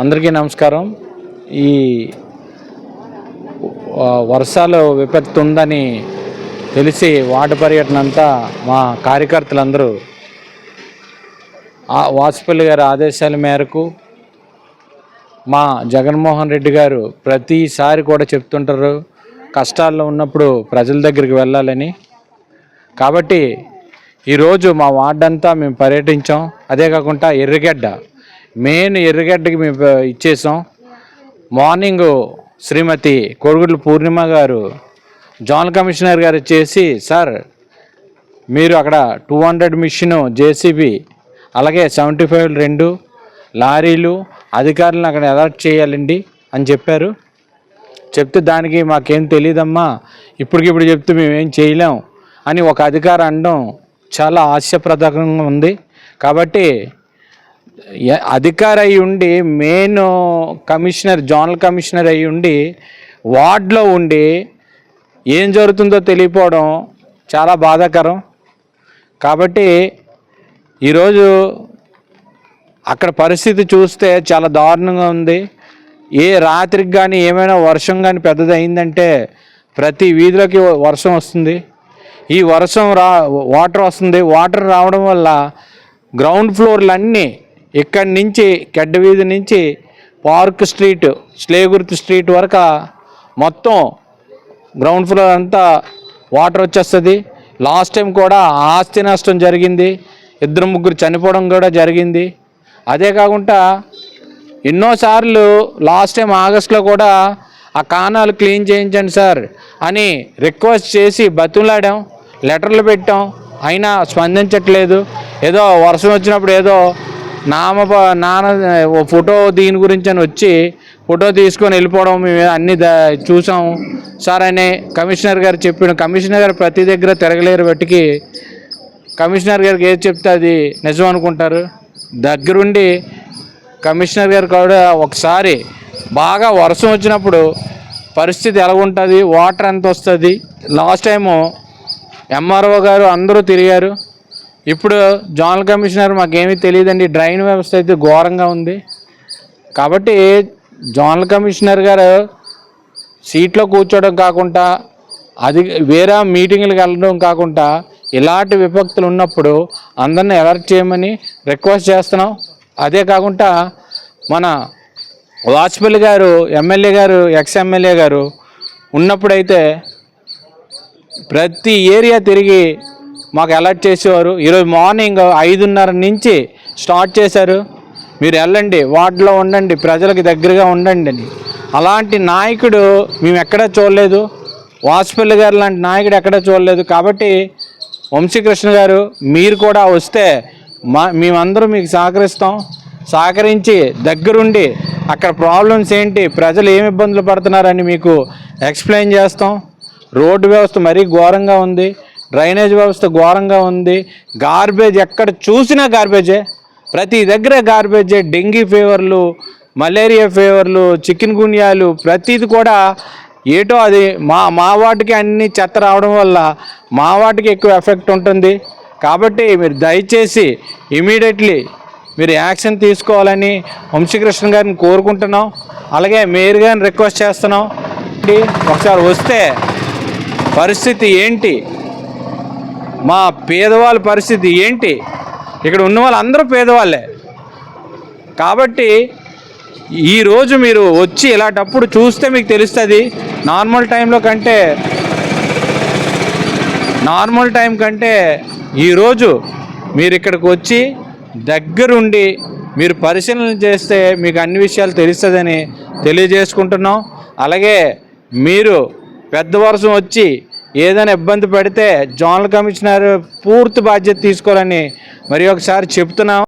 అందరికీ నమస్కారం. ఈ వర్షాలు విపత్తు ఉందని తెలిసి వార్డు పర్యటన అంతా మా కార్యకర్తలందరూ ఆ వాసుపల్లి గారి ఆదేశాల మేరకు మా జగన్మోహన్ రెడ్డి గారు ప్రతిసారి కూడా చెప్తుంటారు కష్టాల్లో ఉన్నప్పుడు ప్రజల దగ్గరికి వెళ్ళాలని. కాబట్టి ఈరోజు మా వార్డంతా మేము పర్యటించాం. అదే కాకుండా ఎర్రగడ్డ మెయిన్ ఎర్రగడ్డకి మేము ఇచ్చేసాం. మార్నింగ్ శ్రీమతి కోరుగుడ్ల పూర్ణిమ గారు జాన్ కమిషనర్ గారు చేసి సార్ మీరు అక్కడ టూ హండ్రెడ్ మిషన్ జేసీబీ అలాగే సెవెంటీ ఫైవ్ రెండు లారీలు అధికారులను అక్కడ అలర్ట్ చేయాలండి అని చెప్పారు. చెప్తే దానికి మాకేం తెలియదమ్మా ఇప్పటికిప్పుడు చెప్తే మేము ఏం చేయలేం అని ఒక అధికారి అనడం చాలా హాస్యప్రదకంగా ఉంది. కాబట్టి అధికారి అయి ఉండి మెయిన్ కమిషనర్ జోనల్ కమిషనర్ అయి ఉండి వార్డులో ఉండి ఏం జరుగుతుందో తెలియపోవడం చాలా బాధాకరం. కాబట్టి ఈరోజు అక్కడ పరిస్థితి చూస్తే చాలా దారుణంగా ఉంది. ఏ రాత్రికి కానీ ఏమైనా వర్షం కానీ పెద్దది అయిందంటే ప్రతి వీధిలోకి వర్షం వస్తుంది. ఈ వర్షం రా వాటర్ వస్తుంది. వాటర్ రావడం వల్ల గ్రౌండ్ ఫ్లోర్లు అన్నీ ఇక్కడి నుంచి కెడ్డ వీధి నుంచి పార్క్ స్ట్రీట్ స్లేగుర్తి స్ట్రీట్ వరకు మొత్తం గ్రౌండ్ ఫ్లోర్ అంతా వాటర్ వచ్చేస్తుంది. లాస్ట్ టైం కూడా ఆస్తి నష్టం జరిగింది. ఇద్దరు ముగ్గురు చనిపోవడం కూడా జరిగింది. అదే కాకుండా ఎన్నోసార్లు లాస్ట్ టైం ఆగస్ట్లో కూడా ఆ కానాలు క్లీన్ చేయించండి సార్ అని రిక్వెస్ట్ చేసి బతులాడాం లెటర్లు పెట్టాం. అయినా స్పందించట్లేదు. ఏదో వర్షం వచ్చినప్పుడు ఏదో నామ నాన్న ఓ ఫోటో దీని గురించి అని వచ్చి ఫోటో తీసుకొని వెళ్ళిపోవడం మేము అన్ని ద చూసాం సార్ అని కమిషనర్ గారు చెప్పిన కమిషనర్ గారు ప్రతి దగ్గర తిరగలేరు బట్టికి కమిషనర్ గారికి ఏది చెప్తే అది నిజం అనుకుంటారు. దగ్గరుండి కమిషనర్ గారు కూడా ఒకసారి బాగా వర్షం వచ్చినప్పుడు పరిస్థితి ఎలా ఉంటుంది వాటర్ ఎంత వస్తుంది. లాస్ట్ టైము ఎంఆర్ఓ గారు అందరూ తిరిగారు. ఇప్పుడు జోనల్ కమిషనర్ మాకేమీ తెలియదండి. డ్రైన్ వ్యవస్థ అయితే ఘోరంగా ఉంది. కాబట్టి జోనల్ కమిషనర్ గారు సీట్లో కూర్చోవడం కాకుండా అది వేరే మీటింగ్లకు వెళ్ళడం కాకుండా ఇలాంటి విపక్తులు ఉన్నప్పుడు అందరిని అలర్ట్ చేయమని రిక్వెస్ట్ చేస్తున్నాం. అదే కాకుండా మన వాజ్పేయి గారు ఎమ్మెల్యే గారు ఎక్స్ ఎమ్మెల్యే గారు ఉన్నప్పుడైతే ప్రతి ఏరియా తిరిగి మాకు అలర్ట్ చేసేవారు. ఈరోజు మార్నింగ్ ఐదున్నర నుంచి స్టార్ట్ చేశారు. మీరు వెళ్ళండి వార్డులో ఉండండి ప్రజలకు దగ్గరగా ఉండండి అని. అలాంటి నాయకుడు మేము ఎక్కడా చూడలేదు. వాజ్పేయి గారు లాంటి నాయకుడు ఎక్కడా చూడలేదు. కాబట్టి వంశీకృష్ణ గారు మీరు కూడా వస్తే మా మేమందరూ మీకు సహకరిస్తాం. సహకరించి దగ్గరుండి అక్కడ ప్రాబ్లమ్స్ ఏంటి ప్రజలు ఏమి ఇబ్బందులు పడుతున్నారని మీకు ఎక్స్ప్లెయిన్ చేస్తాం. రోడ్డు వ్యవస్థ మరీ ఘోరంగా ఉంది. డ్రైనేజ్ వ్యవస్థ ఘోరంగా ఉంది. గార్బేజ్ ఎక్కడ చూసినా గార్బేజే. ప్రతి దగ్గర గార్బేజే. డెంగీ ఫీవర్లు మలేరియా ఫీవర్లు చికెన్ గున్యాలు ప్రతిది కూడా ఏటో అది మా మా వాటికి అన్ని చెత్త రావడం వల్ల మా వాటికి ఎక్కువ ఎఫెక్ట్ ఉంటుంది. కాబట్టి మీరు దయచేసి ఇమీడియట్లీ మీరు యాక్షన్ తీసుకోవాలని వంశీకృష్ణ గారిని కోరుకుంటున్నాం. అలాగే మేయర్ గారిని రిక్వెస్ట్ చేస్తున్నాం. ఒకసారి వస్తే పరిస్థితి ఏంటి? మా పేదవాళ్ళ పరిస్థితి ఏంటి? ఇక్కడ ఉన్న వాళ్ళందరూ పేదవాళ్ళే. కాబట్టి ఈరోజు మీరు వచ్చి ఇలాంటప్పుడు చూస్తే మీకు తెలుస్తుంది నార్మల్ టైంలో కంటే నార్మల్ టైం కంటే ఈరోజు మీరు ఇక్కడికి వచ్చి దగ్గరుండి మీరు పరిశీలన చేస్తే మీకు అన్ని విషయాలు తెలుస్తుందని తెలియజేసుకుంటున్నాం. అలాగే మీరు పెద్ద వర్షం వచ్చి ఏదైనా ఇబ్బంది పడితే జోనల్ కమిషనర్ పూర్తి బాధ్యత తీసుకోవాలని మరి ఒకసారి చెప్తున్నాం.